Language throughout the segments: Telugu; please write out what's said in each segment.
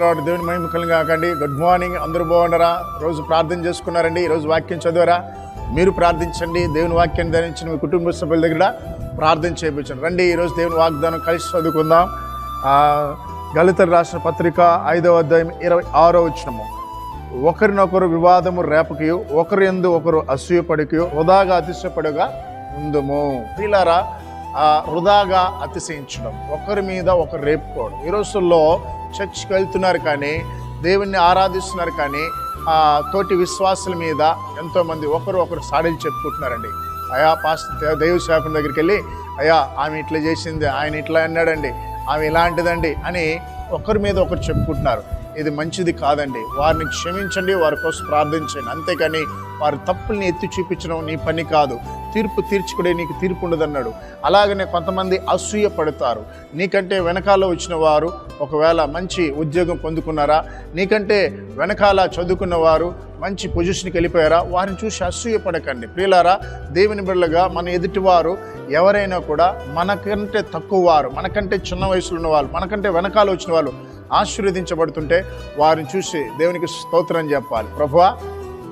దేవుని మహిమకలు కాకండి గుడ్ మార్నింగ్ అందరూ బాగున్నారా? రోజు ప్రార్థన చేసుకున్నారండి. ఈరోజు వాక్యం చదివారా? మీరు ప్రార్థించండి. దేవుని వాక్యాన్ని ధరించిన మీ కుటుంబ సభ్యుల దగ్గర ప్రార్థన చేయించండి. రండి ఈరోజు దేవుని వాగ్దానం కలిసి చదువుకుందాం. గళితలు రాసిన పత్రిక ఐదవ అధ్యాయం ఇరవై ఆరో వచ్చినము ఒకరినొకరు వివాదము రేపకి ఒకరు ఎందు ఒకరు అసూయపడికి వృధాగా అతిశయపడుగా ఉందము. వీళ్ళారా వృధాగా అతిశయించడం. ఒకరి మీద ఒకరు రేపుకోవడం. ఈ రోజుల్లో చర్చ్కి వెళ్తున్నారు కానీ దేవుణ్ణి ఆరాధిస్తున్నారు కానీ ఆ తోటి విశ్వాసుల మీద ఎంతోమంది ఒకరు ఒకరు సాడీలు చెప్పుకుంటున్నారండి. అయా పాస్ దైవ శాపం దగ్గరికి వెళ్ళి అయ్యా ఆమె ఇట్లా చేసింది ఆయన ఇట్లా అన్నాడండి ఆమె ఇలాంటిదండి అని ఒకరి మీద ఒకరు చెప్పుకుంటున్నారు. ఇది మంచిది కాదండి. వారిని క్షమించండి వారి కోసం ప్రార్థించండి. అంతేకాని వారి తప్పుల్ని ఎత్తి చూపించడం నీ పని కాదు. తీర్పు తీర్చుకునే నీకు తీర్పు ఉండదన్నాడు. అలాగనే కొంతమంది అసూయ పడతారు. నీకంటే వెనకాల వచ్చిన వారు ఒకవేళ మంచి ఉద్యోగం పొందుకున్నారా? నీకంటే వెనకాల చదువుకున్న వారు మంచి పొజిషన్కి వెళ్ళిపోయారా? వారిని చూసి అసూయ పడకండి. ప్రియులారా దేవుని బిడ్డలుగా మన ఎదుటివారు ఎవరైనా కూడా మనకంటే తక్కువ వారు మనకంటే చిన్న వయసులో ఉన్న వాళ్ళు మనకంటే వెనకాల వచ్చిన వాళ్ళు ఆశీర్వదించబడుతుంటే వారిని చూసి దేవునికి స్తోత్రం చెప్పాలి. ప్రభువా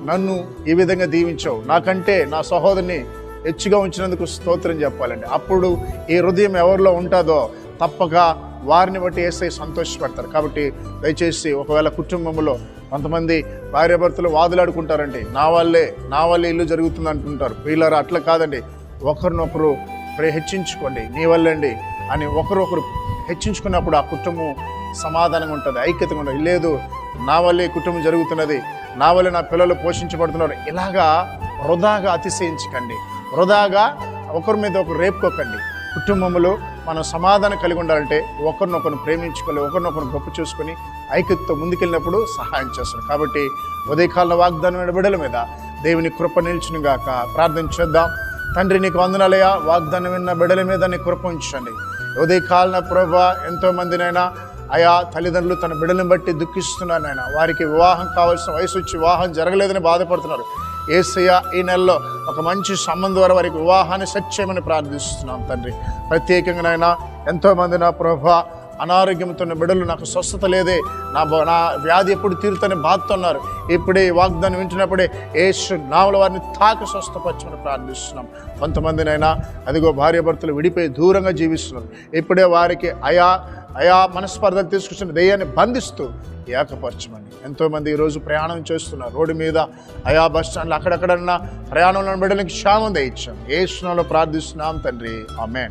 నన్ను ఈ విధంగా దీవించావు. నాకంటే నా సహోదరిని హెచ్చుగా ఉంచినందుకు స్తోత్రం చెప్పాలండి. అప్పుడు ఈ హృదయం ఎవరిలో ఉంటుందో తప్పక వారిని బట్టి వేస్తే సంతోషపడతారు. కాబట్టి దయచేసి ఒకవేళ కుటుంబంలో కొంతమంది భార్యాభర్తలు వాదులాడుకుంటారండి నా వల్లే నా వల్లే ఇల్లు జరుగుతుంది అంటుంటారు వీళ్ళారు? అట్లా కాదండి. ఒకరినొకరు ప్రే- హెచ్చించుకోండి. నీ వల్లండి అని ఒకరొకరు హెచ్చించుకున్నప్పుడు ఆ కుటుంబం సమాధానంగా ఉంటుంది ఐక్యతగా ఉంటుంది. లేదు నా వల్లే కుటుంబం జరుగుతున్నది నా వల్లే నా పిల్లలు పోషించబడుతున్నారు. ఇలాగా వృధాగా అతిశయించకండి. వృధాగా ఒకరి మీద ఒకరు రేపుకోకండి. కుటుంబంలో మనం సమాధానం కలిగి ఉండాలంటే ఒకరినొకరు ప్రేమించుకొని ఒకరినొకరు గొప్ప చూసుకొని ఐక్యతతో ముందుకెళ్ళినప్పుడు సహాయం చేస్తారు. కాబట్టి ఉదయకాల వాగ్దానమైన బిడల మీద దేవుని కృప నిల్చును ప్రార్థన చేద్దాం. తండ్రి నీకు వందనాలయ్యా. వాగ్దానం విన్న బిడల మీద నీ కృప ఉంచండి. ఉదయకాలన ప్రభా ఎంతో మందినైనా తల్లిదండ్రులు తన బిడ్డలను బట్టి దుఃఖిస్తున్నారు నాయన. వారికి వివాహం కావాల్సిన వయసు వచ్చి వివాహం జరగలేదని బాధపడుతున్నారు. ఏసయ్య ఈ నెలలో ఒక మంచి సంబంధం ద్వారా వారికి వివాహాన్ని సెట్ చేయమని ప్రార్థిస్తున్నాం తండ్రి. ప్రత్యేకంగా నాయన ఎంతోమంది నా ప్రభా అనారోగ్యంతో ఉన్న బిడ్డలు నాకు స్వస్థత లేదే. నా బ- నా వ్యాధి ఎప్పుడు తీరుతని బాధతున్నారు. ఇప్పుడే ఈ వాగ్దానం వింటున్నప్పుడే ఏసు నావల వారిని తాకి స్వస్థపరచమని ప్రార్థిస్తున్నాం. కొంతమందినైనా అదిగో భార్యాభర్తలు విడిపోయి దూరంగా జీవిస్తున్నారు. ఇప్పుడే వారికి అయా అయా మనస్పర్ధలు తీసుకొచ్చిన దయ్యాన్ని బంధిస్తూ ఏకపరచమని. ఎంతోమంది ఈరోజు ప్రయాణం చేస్తున్నారు. రోడ్డు మీద అయా బస్ స్టాండ్లో అక్కడక్కడన్నా ప్రయాణంలో బిడ్డలకి క్షామం దయచ్చాం ఏ ప్రార్థిస్తున్నాం తండ్రి. ఆమెన్.